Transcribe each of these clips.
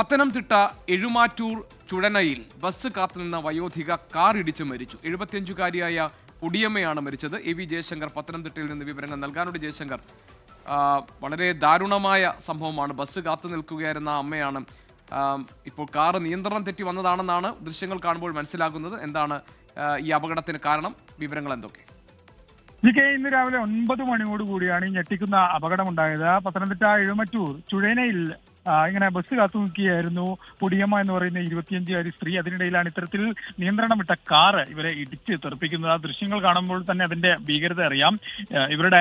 പത്തനംതിട്ട എഴുമാറ്റൂർ ചുഴനയിൽ ബസ് കാത്തുനിന്ന വയോധിക കാർ ഇടിച്ച് മരിച്ചു. എഴുപത്തിയഞ്ചുകാരിയായ ഉടിയമ്മയാണ് മരിച്ചത്. എ വി ജയശങ്കർ പത്തനംതിട്ടയിൽ നിന്ന് വിവരങ്ങൾ നൽകാനുണ്ട്. ജയശങ്കർ വളരെ ദാരുണമായ സംഭവമാണ്. ബസ് കാത്തു നിൽക്കുകയായിരുന്ന അമ്മയാണ് ഇപ്പോൾ കാറ് നിയന്ത്രണം തെറ്റി വന്നതാണെന്നാണ് ദൃശ്യങ്ങൾ കാണുമ്പോൾ മനസ്സിലാകുന്നത്. എന്താണ് ഈ അപകടത്തിന് കാരണം? വിവരങ്ങൾ എന്തൊക്കെ? ജി കെ ഇന്ന് രാവിലെ ഒൻപത് മണിയോട് കൂടിയാണ് ഈ ഞെട്ടിക്കുന്ന അപകടമുണ്ടായത്. പത്തനംതിട്ട എഴുമറ്റൂർ ചുഴനയിൽ ഇങ്ങനെ ബസ് കാത്തു നിൽക്കുകയായിരുന്നു പൊടിയമ്മ എന്ന് പറയുന്ന ഇരുപത്തിയഞ്ചുകാരി സ്ത്രീ അതിനിടയിലാണ് ഇത്തരത്തിൽ നിയന്ത്രണം വിട്ട കാറ് ഇവരെ ഇടിച്ച് തെറിപ്പിക്കുന്നത്. ആ ദൃശ്യങ്ങൾ കാണുമ്പോൾ തന്നെ അതിന്റെ ഭീകരത അറിയാം. ഇവരുടെ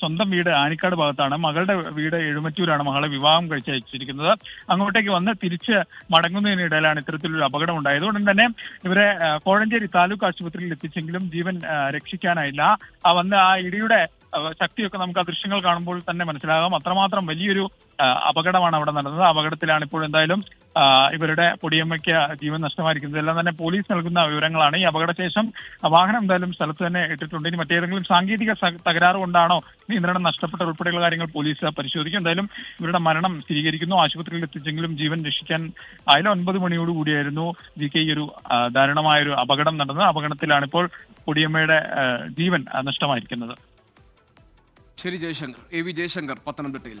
സ്വന്തം വീട് ആനിക്കാട് ഭാഗത്താണ്. മകളുടെ വീട് എഴുമറ്റൂരാണ് മകളെ വിവാഹം കഴിച്ചയച്ചിരിക്കുന്നത്. അങ്ങോട്ടേക്ക് വന്ന് തിരിച്ച് മടങ്ങുന്നതിനിടയിലാണ് ഇത്തരത്തിലൊരു അപകടം ഉണ്ടായത്. ഉടൻ തന്നെ ഇവരെ കോഴഞ്ചേരി താലൂക്ക് ആശുപത്രിയിൽ എത്തിച്ചെങ്കിലും ജീവൻ രക്ഷിക്കാനായില്ല. ആ വന്ന് ആ ഇടിയുടെ ശക്തിയൊക്കെ നമുക്ക് ആ ദൃശ്യങ്ങൾ കാണുമ്പോൾ തന്നെ മനസ്സിലാകാം. അത്രമാത്രം വലിയൊരു അപകടമാണ് അവിടെ നടന്നത്. അപകടത്തിലാണ് ഇപ്പോൾ എന്തായാലും ഇവരുടെ പൊടിയമ്മയ്ക്ക് ജീവൻ നഷ്ടമായിരിക്കുന്നത്. എല്ലാം തന്നെ പോലീസ് നൽകുന്ന വിവരങ്ങളാണ് ഈ അപകടശേഷം. വാഹനം എന്തായാലും സ്ഥലത്ത് തന്നെ ഇട്ടിട്ടുണ്ട്. ഇനി മറ്റേതെങ്കിലും സാങ്കേതിക തകരാറ് കൊണ്ടാണോ നിയന്ത്രണം നഷ്ടപ്പെട്ട ഉൾപ്പെടെയുള്ള കാര്യങ്ങൾ പോലീസ് പരിശോധിക്കും. എന്തായാലും ഇവരുടെ മരണം സ്ഥിരീകരിക്കുന്നു. ആശുപത്രിയിൽ എത്തിച്ചെങ്കിലും ജീവൻ രക്ഷിക്കാൻ അതിലെ ഒൻപത് മണിയോടുകൂടിയായിരുന്നു ജി കെ ഈ ഒരു ദാരുണമായൊരു അപകടം നടന്നത്. അപകടത്തിലാണ് ഇപ്പോൾ പൊടിയമ്മയുടെ ജീവൻ നഷ്ടമായിരിക്കുന്നത്. ശരി ജയശങ്കർ. എ വി ജയശങ്കർ പത്തനംതിട്ടയിൽ.